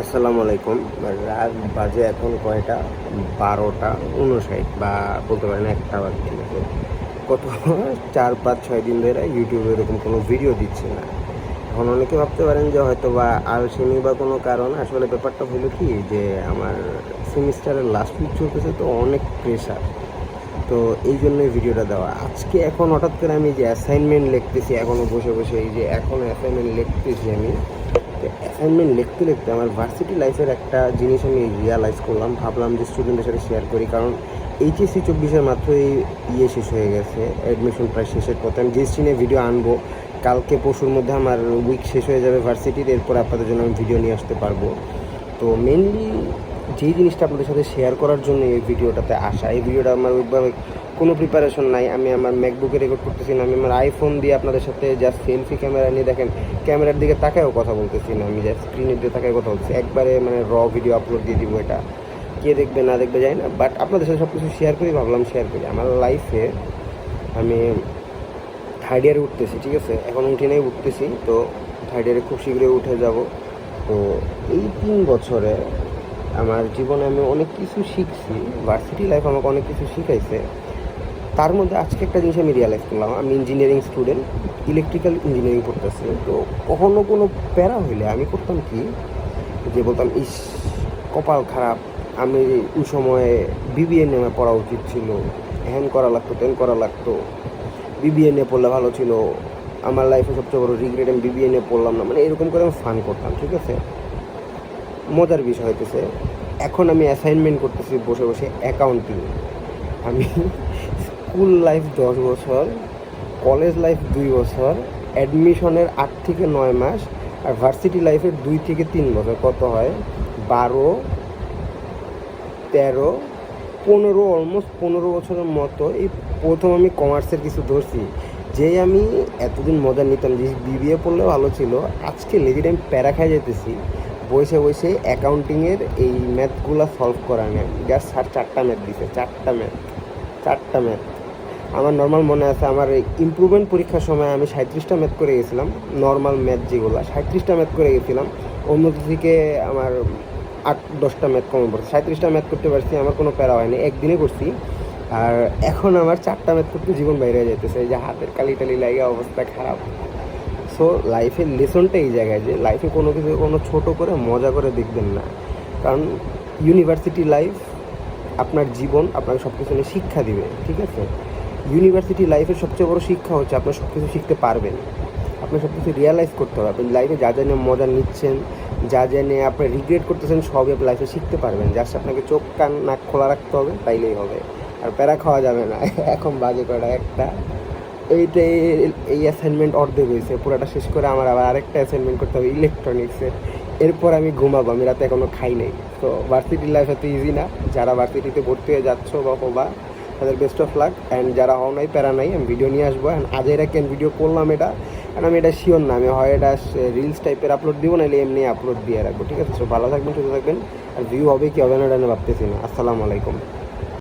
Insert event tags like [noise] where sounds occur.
আসসালামু আলাইকুম। রাত বাজে এখন কয়টা? বারোটা উনষাট বা বলতে পারেন একটা বাজে। কত? চার, পাঁচ, ছয় দিন ধরে ইউটিউবে এরকম কোনো ভিডিও দিচ্ছে না। এখন অনেকে ভাবতে পারেন যে হয়তো বা আর আলসেমি বা কোনো কারণ, আসলে ব্যাপারটা হলো কি যে আমার সেমিস্টারের লাস্ট উইক চলতেছে তো অনেক প্রেশার তো এই জন্যই ভিডিওটা দেওয়া। আজকে এখন হঠাৎ করে আমি যে অ্যাসাইনমেন্ট লিখতেছি এখনও বসে বসে এই যে এখন অ্যাসাইনমেন্ট লিখতেছি আমি অ্যাসাইনমেন্ট লিখতে লিখতে আমার ভার্সিটি লাইফের একটা জিনিস আমি রিয়ালাইজ করলাম। ভাবলাম যে স্টুডেন্টের সাথে শেয়ার করি, কারণ এইচএসসি চব্বিশের মাত্রই ইয়ে শেষ হয়ে গেছে অ্যাডমিশন প্রায় শেষের পথে। আমি জিএসটি নিয়ে ভিডিও আনব, কালকে পরশুর মধ্যে আমার উইক শেষ হয়ে যাবে ভার্সিটির এরপর আপনাদের জন্য আমি ভিডিও নিয়ে আসতে পারব। তো মেনলি যেই জিনিসটা আপনাদের সাথে শেয়ার করার জন্য এই ভিডিওটাতে আসা, এই ভিডিওটা আমার ওইভাবে কোনো প্রিপারেশন নাই। আমি আমার ম্যাকবুকে রেকর্ড করতেছি না, আমি আমার আইফোন দিয়ে আপনাদের সাথে জাস্ট সেলফি ক্যামেরা নিয়ে দেখেন ক্যামেরার দিকে তাকায়ও কথা বলতেছি না, আমি জাস্ট স্ক্রিনের দিকে তাকায় কথা বলতেছি। একবারে মানে র ভিডিও আপলোড দিয়ে দিব এটা। কে দেখবে না দেখবে যায় না বাট আপনাদের সাথে সব কিছু শেয়ার করি, ভাবলাম শেয়ার করি। আমার লাইফে আমি থার্ড ইয়ারে উঠতেছি, ঠিক আছে? এখন উঠে নেই, উঠতেছি, তো থার্ড ইয়ারে খুব শীঘ্রই উঠে যাব। তো এই তিন বছরে আমার জীবনে আমি অনেক কিছু শিখছি ভার্সিটি লাইফ আমাকে অনেক কিছু শিখাইছে। তার মধ্যে আজকে একটা জিনিস আমি রিয়ালাইজ করলাম। আমি ইঞ্জিনিয়ারিং স্টুডেন্ট ইলেকট্রিক্যাল ইঞ্জিনিয়ারিং পড়তেছি। তো কখনো কোনো প্যারা হইলে আমি করতাম কি? যে বলতাম, ইস, কপাল খারাপ। আমি ওই সময়ে বিবিএ নিয়ে পড়া উচিত ছিল। হ্যান করা লাগতো, ত্যান করা লাগতো। বিবিএ নিয়ে পড়লে ভালো ছিল। আমার লাইফে সবচেয়ে বড় রিগ্রেট আমি বিবিএ নিয়ে পড়লাম না। মানে এরকম করে আমি ফান করতাম, ঠিক আছে? মজার বিষয় হইতেছে, এখন আমি অ্যাসাইনমেন্ট করতেছি বসে বসে অ্যাকাউন্টিং আমি স্কুল লাইফ দশ বছর, কলেজ লাইফ দুই বছর অ্যাডমিশনের আট থেকে নয় মাস, আর ভার্সিটি লাইফের দুই থেকে তিন বছর। কত হয়? বারো, তেরো, পনেরো অলমোস্ট পনেরো বছরের মতো। এই প্রথম আমি কমার্সের কিছু ধরছি। যেই আমি এতদিন মজা নিতাম, যে বিবিএ পড়লে ভালো ছিল। আজকে লেগের আমি প্যারা খাই যেতেছি। বসে বসে অ্যাকাউন্টিংয়ের এই ম্যাথগুলো সলভ করা নেয় জাস্ট স্যার চারটা ম্যাথ দিছে, চারটা ম্যাথ চারটা ম্যাথ আমার নর্মাল মনে আছে, আমার ইম্প্রুভমেন্ট পরীক্ষার সময় আমি সাঁত্রিশটা ম্যাথ করে গেছিলাম নর্মাল ম্যাথ যেগুলো, সাঁত্রিশটা ম্যাথ করে গেছিলাম অন্য থেকে আমার আট, দশটা ম্যাথ কমে পড়ছে। সাঁত্রিশটা ম্যাথ করতে পারছি, আমার কোনো প্যারা হয়নি, একদিনে করছি। আর এখন আমার চারটা ম্যাথ করতে জীবন বাইরে যেতেছে যে হাতের কালি টালি লাগে অবস্থা খারাপ। সো লাইফের লেসনটা এই জায়গায় যে লাইফে কোনো কিছু, কোনো ছোটো করে, মজা করে দেখবেন না। কারণ ইউনিভার্সিটি লাইফ আপনার জীবন, আপনাকে সব কিছু শিক্ষা দিবে, ঠিক আছে? ইউনিভার্সিটি লাইফের সবচেয়ে বড় শিক্ষা হচ্ছে আপনার সব কিছু শিখতে পারবেন। আপনার সব কিছু রিয়ালাইজ করতে হবে আপনি লাইফে যা যা নিয়ে মজা নিচ্ছেন, যা যা নিয়ে আপনি রিগ্রেট করতেছেন, সবই আপনি লাইফে শিখতে পারবেন। জাস্ট আপনাকে চোখ, কান, নাক খোলা রাখতে হবে, তাইলেই হবে। আর প্যারা খাওয়া যাবে না। [laughs] এখন বাজে করা একটা। এইটাই এই অ্যাসাইনমেন্ট অর্ধেক হয়েছে। পুরোটা শেষ করে আমার আবার আরেকটা অ্যাসাইনমেন্ট করতে হবে ইলেকট্রনিক্সের এরপর আমি ঘুমাবো। আমি রাতে এখনও খাই নাই। তো ভার্সিটির লাইফ এত ইজি না। যারা ভার্সিটিতে ভর্তি হয়ে যাচ্ছ বা তাদের বেস্ট অফ লাক অ্যান্ড যারা হও নাই, প্যারা নাই, আমি ভিডিও নিয়ে আসব। অ্যান্ড আজ এরা কেন ভিডিও করলাম এটা? কারণ আমি এটা শিওর না, আমি হয় এটা রিলস টাইপের আপলোড দিব নাহলে এমনি আপলোড দিয়ে রাখব। ঠিক আছে? সো ভালো থাকবেন, সুস্থ থাকবেন। আর ভিউ হবে কি হবে না, এটা আমি ভাবতেছি না। আসসালামু আলাইকুম।